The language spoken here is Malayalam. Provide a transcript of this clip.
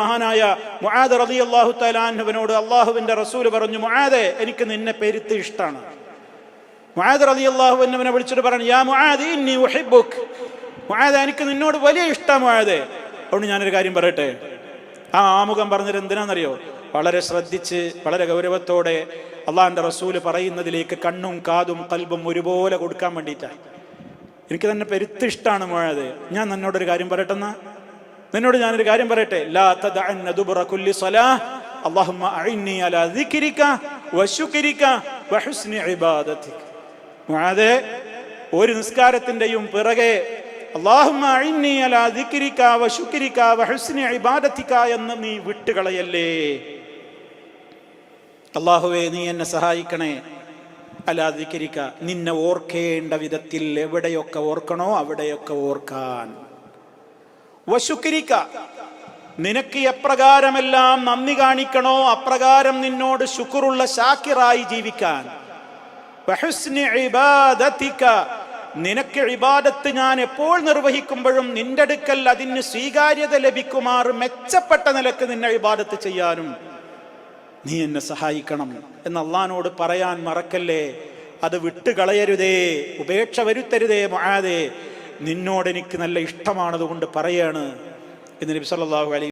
മഹാനായ മുആദ് റളിയല്ലാഹു അള്ളാഹു അൻഹുവിനോട് അള്ളാഹുവിന്റെ റസൂൽ പറഞ്ഞു മുആദെ എനിക്ക് നിന്നെ പെരുത്ത് ഇഷ്ടമാണ് മുആദ് റളിയല്ലാഹു എന്നവനെ വിളിച്ചിട്ട് പറഞ്ഞു യാ മുആദ് ഇന്നി ഉഹിബ്ബുക്. മുആദ് എനിക്ക് നിന്നോട് വലിയ ഇഷ്ടമാണ് മുആദെ. അതുകൊണ്ട് ഞാനൊരു കാര്യം പറയട്ടെ? ആ ആമുഖം പറഞ്ഞത് എന്തിനാണെന്നറിയോ? വളരെ ശ്രദ്ധിച്ച് വളരെ ഗൗരവത്തോടെ അള്ളാഹിന്റെ റസൂൽ പറയുന്നതിലേക്ക് കണ്ണും കാതും കൽബും ഒരുപോലെ കൊടുക്കാൻ വേണ്ടിയിട്ടാണ്. എനിക്ക് തന്നെ പെരുത്തിഷ്ടമാണ് മുഴത് ഞാൻ നിന്നോടൊരു കാര്യം പറയട്ടെന്നാ? നിന്നോട് ഞാനൊരു കാര്യം പറയട്ടെ? ഒരു നിസ്കാരത്തിന്റെയും പിറകെ എന്ന് നീ വിട്ടുകളയല്ലേ? അള്ളാഹുവേ നീ എന്നെ സഹായിക്കണേ. അല്ലാതിരിക്ക നിന്നെ ഓർക്കേണ്ട വിധത്തിൽ എവിടെയൊക്കെ ഓർക്കണോ അവിടെയൊക്കെ ഓർക്കാൻ. വശുക്കരിക്ക നിനക്ക് എപ്രകാരമെല്ലാം നന്ദി കാണിക്കണോ? അപ്രകാരം നിന്നോട് ശുക്റുള്ള ശാക്കിറായി ജീവിക്കാൻ. നിനക്ക് ഇബാദത്ത് ഞാൻ എപ്പോൾ നിർവഹിക്കുമ്പോഴും നിന്റെ അടുക്കൽ അതിന് സ്വീകാര്യത ലഭിക്കുമാർ മെച്ചപ്പെട്ട നിലയ്ക്ക് നിന്നെ ഇബാദത്ത് ചെയ്യാനും നീ എന്നെ സഹായിക്കണം എന്ന് അള്ളഹാനോട് പറയാൻ മറക്കല്ലേ? അത് വിട്ടുകളയരുതേ ഉപേക്ഷ വരുത്തരുതേ മഹാദേ. നിന്നോട് എനിക്ക് നല്ല ഇഷ്ടമാണതുകൊണ്ട് പറയാണ്. എന്ന് നബി സല്ലാഹു അലൈഹി